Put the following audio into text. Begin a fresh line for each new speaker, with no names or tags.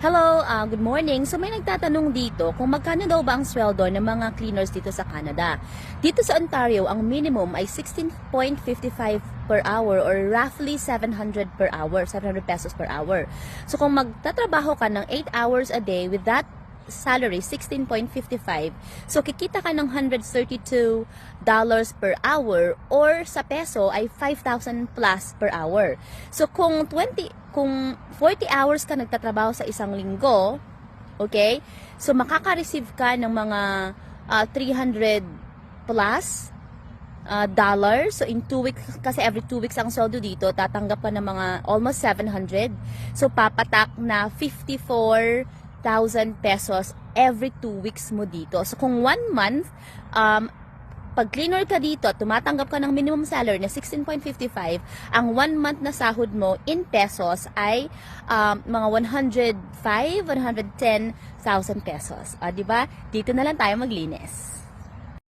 Hello, uh, good morning. So may nagtatanong dito kung magkano daw ba ang sweldo ng mga cleaners dito sa Canada. Dito sa Ontario, ang minimum ay 16.55 per hour or roughly 700 per hour, 700 pesos per hour. So kung magtatrabaho ka ng 8 hours a day with that salary 16.55 so kikita ka ng 132 dollars per hour or sa peso ay 5,000 plus per hour so kung 20 kung 40 hours ka nagtatrabaho sa isang linggo okay so makaka-receive ka ng mga ah, 300 plus uh, dollars. So, in two weeks, kasi every two weeks ang sweldo dito, tatanggap ka ng mga almost 700. So, papatak na 54,000 pesos every two weeks mo dito. So, kung one month, um, pag cleaner ka dito at tumatanggap ka ng minimum salary na 16.55, ang one month na sahod mo in pesos ay um, mga 105, 110,000 pesos. Ah, di ba? Dito na lang tayo maglinis.